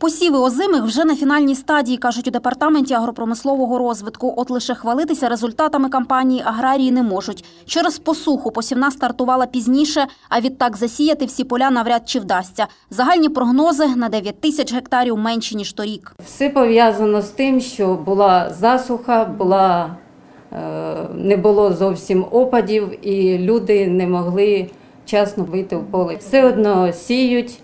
Посіви озимих вже на фінальній стадії, кажуть у департаменті агропромислового розвитку. От лише хвалитися результатами кампанії аграрії не можуть. Через посуху посівна стартувала пізніше, а відтак засіяти всі поля навряд чи вдасться. Загальні прогнози на 9 тисяч гектарів менші ніж торік. Все пов'язано з тим, що була засуха, була, е, не було зовсім опадів, і люди не могли вчасно вийти в поле. Все одно сіють.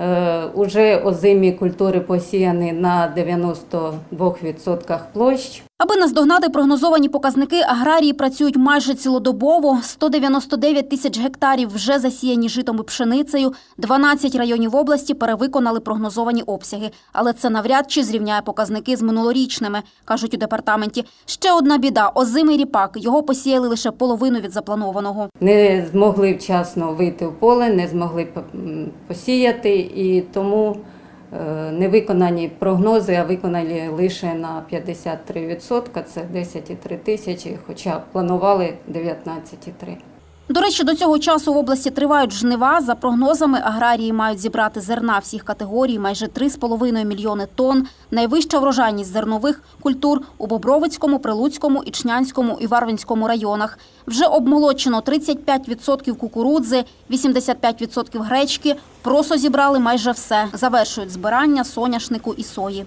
Е, Уже озимі культури посіяні на 92% площ. Аби наздогнати прогнозовані показники, аграрії працюють майже цілодобово. 199 тисяч гектарів вже засіяні житом і пшеницею. 12 районів області перевиконали прогнозовані обсяги. Але це навряд чи зрівняє показники з минулорічними, кажуть у департаменті. Ще одна біда – озимий ріпак. Його посіяли лише половину від запланованого. Не змогли вчасно вийти в поле, не змогли посіяти, і тому не виконані прогнози, а виконані лише на 53%, це 10,3 тисячі, хоча планували 19,3. До речі, до цього часу в області тривають жнива. За прогнозами, аграрії мають зібрати зерна всіх категорій майже 3,5 мільйони тонн. Найвища врожайність зернових культур у Бобровицькому, Прилуцькому, Ічнянському і Варвинському районах. Вже обмолочено 35% кукурудзи, 85% гречки. Просо зібрали майже все. Завершують збирання соняшнику і сої.